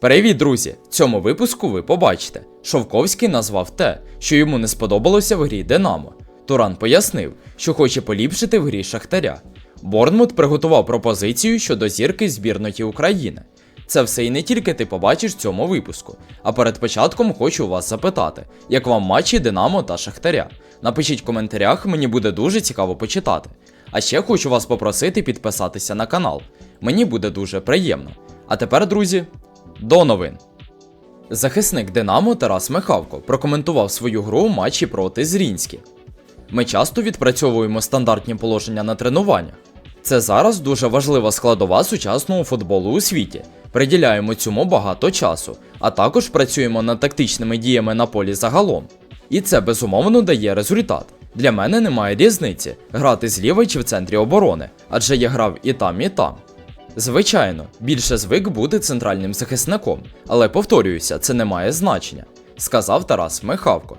Привіт, друзі! В цьому випуску ви побачите. Шовковський назвав те, що йому не сподобалося в грі Динамо. Туран пояснив, що хоче поліпшити в грі Шахтаря. Борнмут приготував пропозицію щодо зірки збірної України. Це все і не тільки ти побачиш в цьому випуску. А перед початком хочу вас запитати, як вам матчі Динамо та Шахтаря. Напишіть в коментарях, мені буде дуже цікаво почитати. А ще хочу вас попросити підписатися на канал. Мені буде дуже приємно. А тепер, друзі, до новин. Захисник Динамо Тарас Михавко прокоментував свою гру у матчі проти Зрінські. Ми часто відпрацьовуємо стандартні положення на тренуваннях. Це зараз дуже важлива складова сучасного футболу у світі. Приділяємо цьому багато часу, а також працюємо над тактичними діями на полі загалом. І це безумовно дає результат. Для мене немає різниці грати зліва чи в центрі оборони, адже я грав і там, і там. Звичайно, більше звик бути центральним захисником, але повторююся, це не має значення, сказав Тарас Михавко.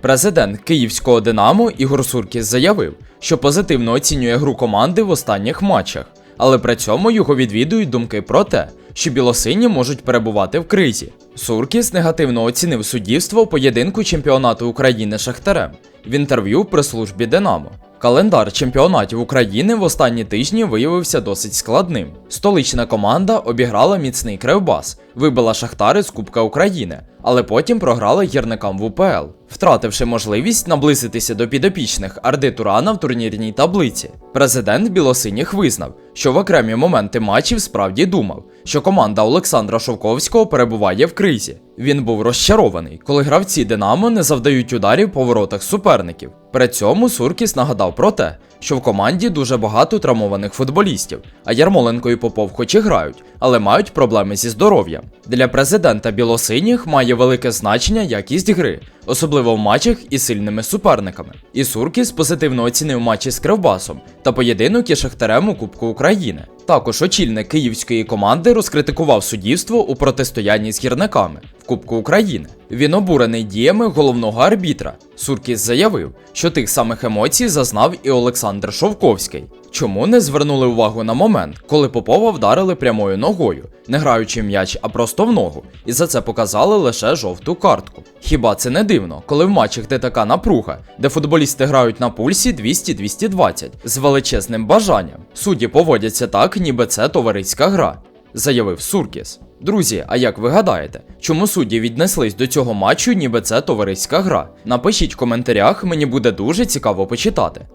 Президент київського Динамо Ігор Суркіс заявив, що позитивно оцінює гру команди в останніх матчах, але при цьому його відвідують думки про те, що білосині можуть перебувати в кризі. Суркіс негативно оцінив суддівство у поєдинку чемпіонату України Шахтарем в інтерв'ю при службі Динамо. Календар чемпіонатів України в останні тижні виявився досить складним. Столична команда обіграла міцний Кривбас, вибила Шахтари з Кубка України, але потім програла гірникам в УПЛ, втративши можливість наблизитися до підопічних Арди Турана в турнірній таблиці. Президент Білосиніх визнав, що в окремі моменти матчів справді думав, що команда Олександра Шовковського перебуває в кризі. Він був розчарований, коли гравці Динамо не завдають ударів по воротах суперників. При цьому Суркіс нагадав про те, що в команді дуже багато травмованих футболістів, а Ярмоленко і Попов хоч і грають, але мають проблеми зі здоров'ям. Для президента білосиніх має велике значення якість гри, особливо в матчах із сильними суперниками. І Суркіс позитивно оцінив матчі з Кривбасом та поєдинок із Шахтарем у Кубку України. Також очільник київської команди розкритикував суддівство у протистоянні з гірниками в Кубку України. Він обурений діями головного арбітра. Суркіс заявив, що тих самих емоцій зазнав і Олександр Шовковський. Чому не звернули увагу на момент, коли Попова вдарили прямою ногою, не граючи м'яч, а просто в ногу, і за це показали лише жовту картку. Хіба це не дивно, коли в матчах де така напруга, де футболісти грають на пульсі 200-220 з величезним бажанням. Судді поводяться так, ніби це товариська гра, заявив Суркіс. Друзі, а як ви гадаєте, чому судді віднеслись до цього матчу, ніби це товариська гра? Напишіть в коментарях, мені буде дуже цікаво почитати.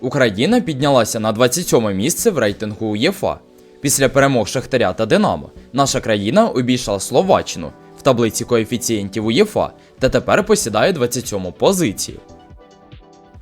Україна піднялася на 27 місце в рейтингу УЄФА. Після перемог Шахтаря та Динамо наша країна обійшла Словаччину в таблиці коефіцієнтів УЄФА та тепер посідає 27 позицію.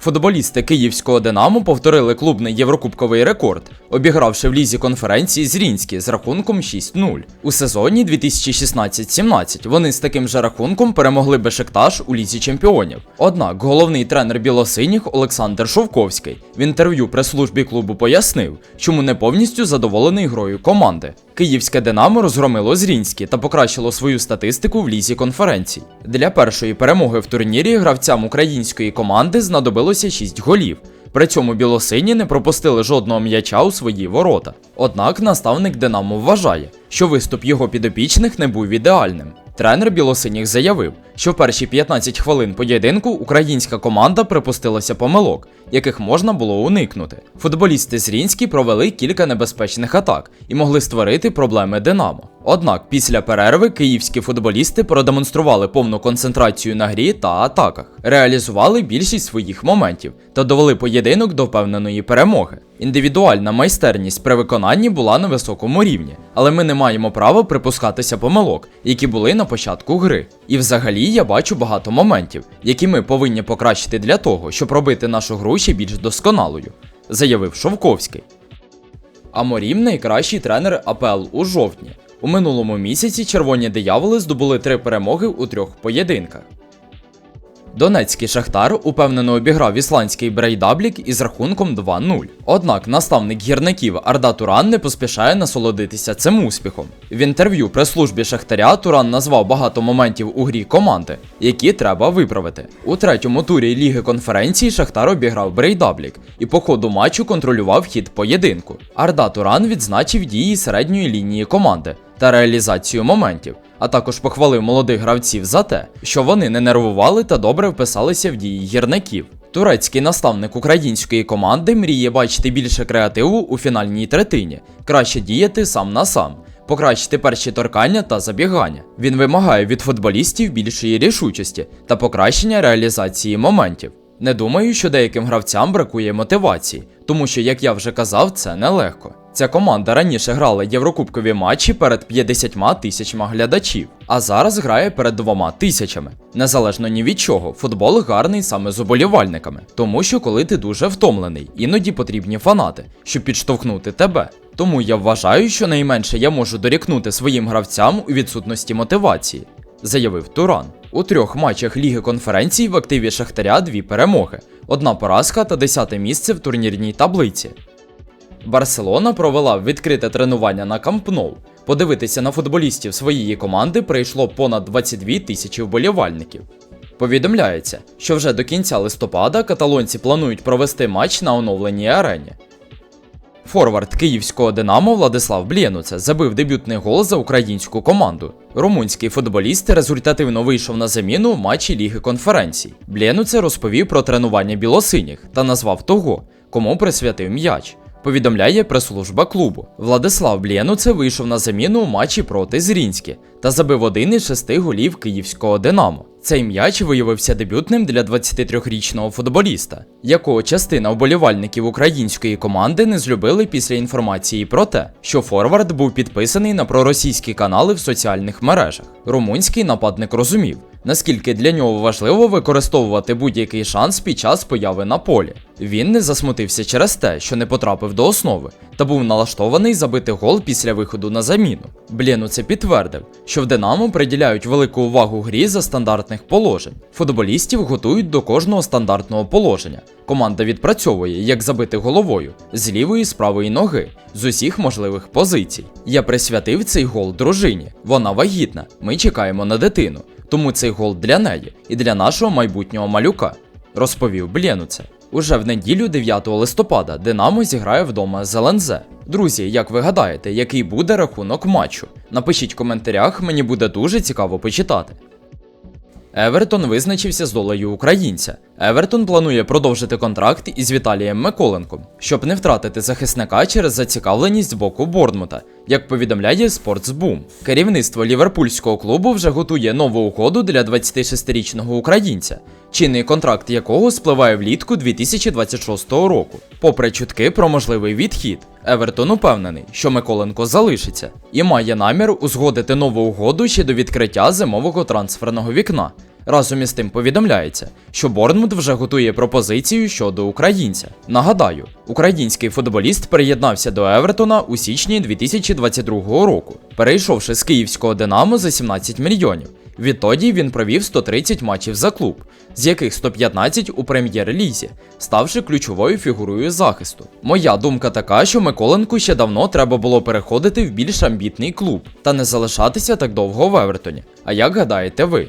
Футболісти київського Динамо повторили клубний єврокубковий рекорд, обігравши в лізі конференції Зрінські з рахунком 6-0. У сезоні 2016-17 вони з таким же рахунком перемогли Бешикташ у лізі чемпіонів. Однак головний тренер білосиніх Олександр Шовковський в інтерв'ю прес-службі клубу пояснив, чому не повністю задоволений грою команди. Київське Динамо розгромило Зрінські та покращило свою статистику в лізі конференцій. Для першої перемоги в турнірі гравцям української команди знадобилося 6 голів. При цьому білосині не пропустили жодного м'яча у свої ворота. Однак наставник Динамо вважає, що виступ його підопічних не був ідеальним. Тренер білосиніх заявив, що в перші 15 хвилин поєдинку українська команда припустилася помилок, яких можна було уникнути. Футболісти Зрінські провели кілька небезпечних атак і могли створити проблеми Динамо. Однак після перерви київські футболісти продемонстрували повну концентрацію на грі та атаках, реалізували більшість своїх моментів та довели поєдинок до впевненої перемоги. Індивідуальна майстерність при виконанні була на високому рівні, але ми не маємо права припускатися помилок, які були на початку гри. І взагалі я бачу багато моментів, які ми повинні покращити для того, щоб робити нашу гру ще більш досконалою, заявив Шовковський. Аморім найкращий тренер АПЛ у жовтні. У минулому місяці червоні дияволи здобули три перемоги у трьох поєдинках. Донецький Шахтар упевнено обіграв ісландський Брейдаблік із рахунком 2-0. Однак наставник гірників Арда Туран не поспішає насолодитися цим успіхом. В інтерв'ю прес-службі Шахтаря Туран назвав багато моментів у грі команди, які треба виправити. У третьому турі Ліги конференції Шахтар обіграв Брейдаблік і по ходу матчу контролював хід поєдинку. Арда Туран відзначив дії середньої лінії команди та реалізацію моментів, а також похвалив молодих гравців за те, що вони не нервували та добре вписалися в дії гірників. Турецький наставник української команди мріє бачити більше креативу у фінальній третині, краще діяти сам на сам, покращити перші торкання та забігання. Він вимагає від футболістів більшої рішучості та покращення реалізації моментів. Не думаю, що деяким гравцям бракує мотивації, тому що, як я вже казав, це нелегко. Ця команда раніше грала єврокубкові матчі перед 50 тисячами глядачів, а зараз грає перед двома тисячами. Незалежно ні від чого, футбол гарний саме з уболівальниками, тому що коли ти дуже втомлений, іноді потрібні фанати, щоб підштовхнути тебе. Тому я вважаю, що найменше я можу дорікнути своїм гравцям у відсутності мотивації, заявив Туран. У трьох матчах Ліги конференцій в активі Шахтаря дві перемоги, одна поразка та десяте місце в турнірній таблиці. Барселона провела відкрите тренування на Камп Ноу. Подивитися на футболістів своєї команди прийшло понад 22 тисячі вболівальників. Повідомляється, що вже до кінця листопада каталонці планують провести матч на оновленій арені. Форвард київського Динамо Владислав Блєнуце забив дебютний гол за українську команду. Румунський футболіст результативно вийшов на заміну в матчі Ліги конференцій. Блєнуце розповів про тренування білосиніх та назвав того, кому присвятив м'яч. Повідомляє прес-служба клубу. Владислав Блєнуце вийшов на заміну у матчі проти Зрінські та забив один із шести голів київського Динамо. Цей м'яч виявився дебютним для 23-річного футболіста, якого частина вболівальників української команди не злюбили після інформації про те, що Форвард був підписаний на проросійські канали в соціальних мережах. Румунський нападник розумів, наскільки для нього важливо використовувати будь-який шанс під час появи на полі. Він не засмутився через те, що не потрапив до основи, та був налаштований забити гол після виходу на заміну. Блєну це підтвердив, що в Динамо приділяють велику увагу грі за стандартних положень. Футболістів готують до кожного стандартного положення. Команда відпрацьовує, як забити головою з лівої з правої ноги з усіх можливих позицій. Я присвятив цей гол дружині. Вона вагітна. Ми чекаємо на дитину. Тому цей гол для неї і для нашого майбутнього малюка, розповів Блєнуце. Уже в неділю 9 листопада Динамо зіграє вдома з ЛНЗ. Друзі, як ви гадаєте, який буде рахунок матчу? Напишіть в коментарях, мені буде дуже цікаво почитати. Евертон визначився з долею українця. Евертон планує продовжити контракт із Віталієм Миколенком, щоб не втратити захисника через зацікавленість з боку Борнмута, як повідомляє Sportsboom. Керівництво ліверпульського клубу вже готує нову угоду для 26-річного українця, чинний контракт якого спливає влітку 2026 року. Попри чутки про можливий відхід, Евертон упевнений, що Миколенко залишиться і має намір узгодити нову угоду ще до відкриття зимового трансферного вікна. Разом із тим повідомляється, що Борнмут вже готує пропозицію щодо українця. Нагадаю, український футболіст приєднався до Евертона у січні 2022 року, перейшовши з київського Динамо за 17 мільйонів. Відтоді він провів 130 матчів за клуб, з яких 115 у прем'єр-лізі, ставши ключовою фігурою захисту. Моя думка така, що Миколенку ще давно треба було переходити в більш амбітний клуб та не залишатися так довго в Евертоні. А як гадаєте ви?